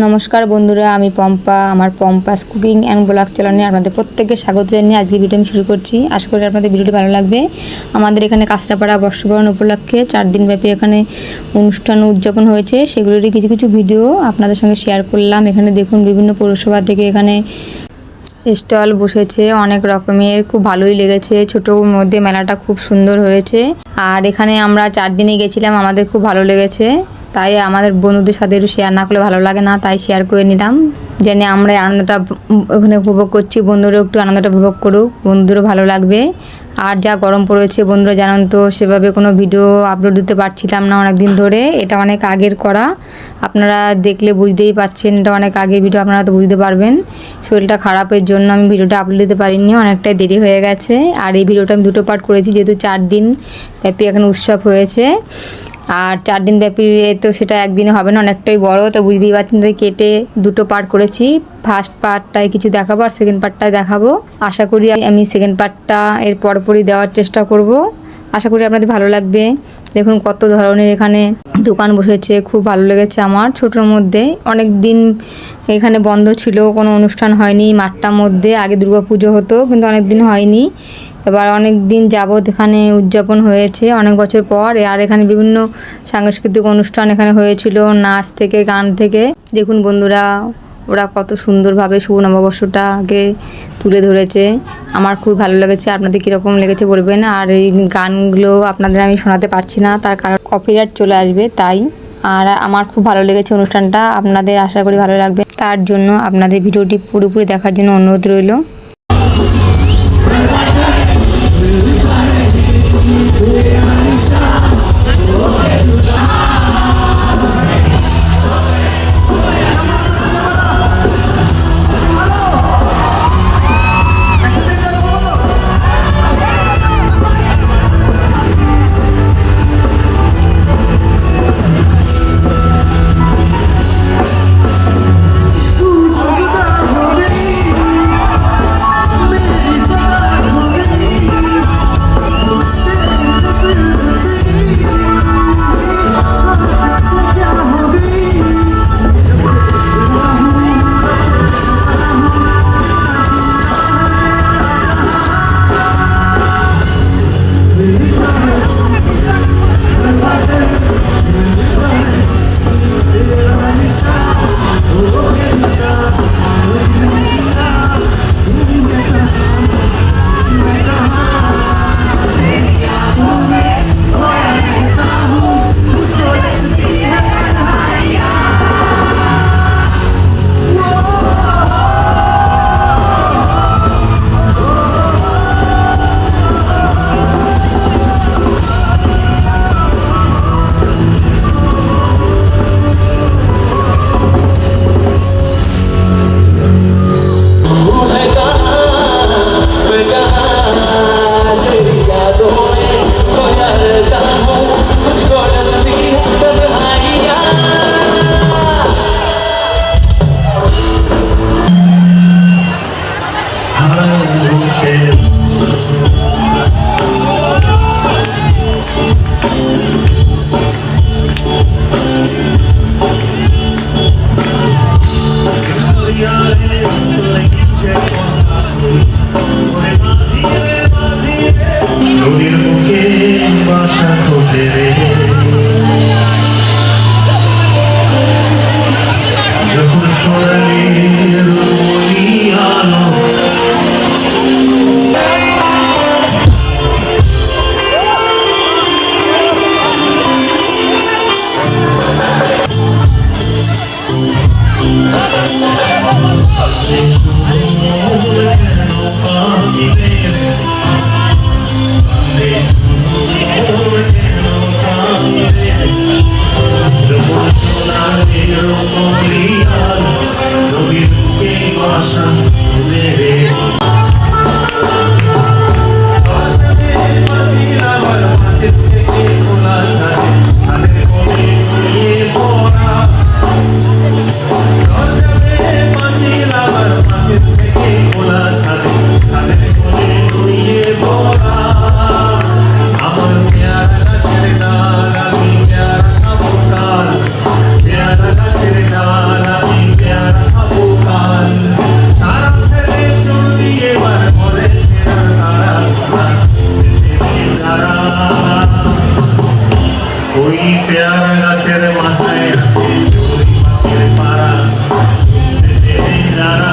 নমস্কার বন্ধুরা, আমি পম্পা, আমার পম্পাস কুকিং অ্যান্ড ব্লগ চ্যানেলে আপনাদের প্রত্যেককে স্বাগত জানিয়ে আজকে ভিডিও আমি শুরু করছি। আশা করি আপনাদের ভিডিওটি ভালো লাগবে। আমাদের এখানে কাঁচরাপাড়া বর্ষবরণ উপলক্ষে চার দিনব্যাপী এখানে অনুষ্ঠান উদযাপন হয়েছে। সেগুলোরই কিছু কিছু ভিডিও আপনাদের সঙ্গে শেয়ার করলাম। এখানে দেখুন, বিভিন্ন পৌরসভা থেকে এখানে স্টল বসেছে। অনেক রকমের, খুব ভালোই লেগেছে। ছোটোর মধ্যে মেলাটা খুব সুন্দর হয়েছে। আর এখানে আমরা চার দিনে গেছিলাম, আমাদের খুব ভালো লেগেছে। তাই আমাদের বন্ধুদের সাথে একটু শেয়ার না করলে ভালো লাগে না, তাই শেয়ার করে নিলাম। জেনে আমরা আনন্দটা ওখানে উপভোগ করছি, বন্ধুরা একটু আনন্দটা উপভোগ করুক বন্ধুদেরও ভালো লাগবে। আর যা গরম পড়েছে, বন্ধুরা জানান তো, সেভাবে কোনো ভিডিও আপলোড দিতে পারছিলাম না অনেক দিন ধরে, এটা অনেক আগের করা। আপনারা দেখলে বুঝতেই পাচ্ছেন, এটা অনেক আগের ভিডিও আপনারা তো বুঝতে পারবেন। শরীরটা খারাপের জন্য আমি ভিডিওটা আপলোড দিতে পারিনি, অনেকটাই দেরি হয়ে গেছে। আর এই ভিডিওটা আমি দুটো পার্ট করেছি, যেহেতু চার দিন ব্যাপী এখন উৎসব হয়েছে। আর চার দিন ব্যাপী তো সেটা একদিনে হবে না, অনেকটাই বড়, তো বুঝতেই পারছেন তাই কেটে দুটো পার্ট করেছি। ফার্স্ট পার্টটায় কিছু দেখাবো আর সেকেন্ড পার্টটায় দেখাবো। আশা করি আমি সেকেন্ড পার্টটা এর পরপরই দেওয়ার চেষ্টা করব। আশা করি আপনাদের ভালো লাগবে। দেখুন কত ধরনের এখানে দোকান বসেছে, খুব ভালো লেগেছে আমার ছোটোর মধ্যে। অনেক দিন এখানে বন্ধ ছিল, কোনো অনুষ্ঠান হয়নি, মাঠটার মধ্যে আগে দুর্গা পুজো হতো, কিন্তু অনেক দিন হয়নি। এবার অনেক দিন যাবৎ এখানে উদযাপন হয়েছে, অনেক বছর পর। আর এখানে বিভিন্ন সাংস্কৃতিক অনুষ্ঠান এখানে হয়েছিল, নাচ থেকে, গান থেকে। দেখুন বন্ধুরা, ওরা কত সুন্দরভাবে শুভ নববর্ষটাকে তুলে ধরেছে। আমার খুব ভালো লেগেছে, আপনাদের কীরকম লেগেছে বলবেন। আর এই গানগুলো আপনাদের আমি শোনাতে পারছি না, তার কারণ কপিরাইট চলে আসবে, তাই। আর আমার খুব ভালো লেগেছে অনুষ্ঠানটা, আপনাদের আশা করি ভালো লাগবে। তার জন্য আপনাদের ভিডিওটি পুরোপুরি দেখার জন্য অনুরোধ রইল। baby ওই পেয়ারা গাছের মাথায় পাড়া। যারা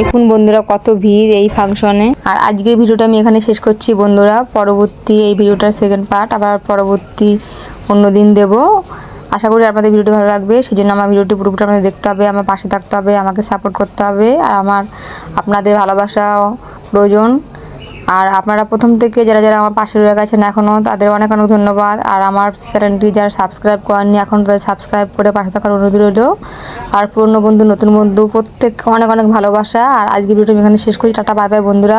দেখুন বন্ধুরা কত ভিড় এই ফাংশনে। আর আজকের ভিডিওটা আমি এখানে শেষ করছি বন্ধুরা। পরবর্তী এই ভিডিওটার সেকেন্ড পার্ট আবার পরবর্তী অন্য দিন দেবো। আশা করি আপনাদের ভিডিওটি ভালো লাগবে। সেই জন্য আমার ভিডিওটি পুরোপুরি আপনাদের দেখতে হবে, আমার পাশে থাকতে হবে, আমাকে সাপোর্ট করতে হবে। আর আমার আপনাদের ভালোবাসা প্রয়োজন। আর আপনারা প্রথম থেকে যারা যারা আমার পাশে রয়ে গেছেন এখনও তাদের অনেক অনেক ধন্যবাদ। আর আমার চ্যানেলটি যারা সাবস্ক্রাইব করেননি, এখন তাদের সাবস্ক্রাইব করে পাশে থাকার অনুরোধ রইল। আর পুরনো বন্ধু, নতুন বন্ধু, প্রত্যেককে অনেক অনেক ভালোবাসা। আর আজকে ভিডিওটি আমি এখানে শেষ করছি। টাটা, বাই বাই, বন্ধুরা।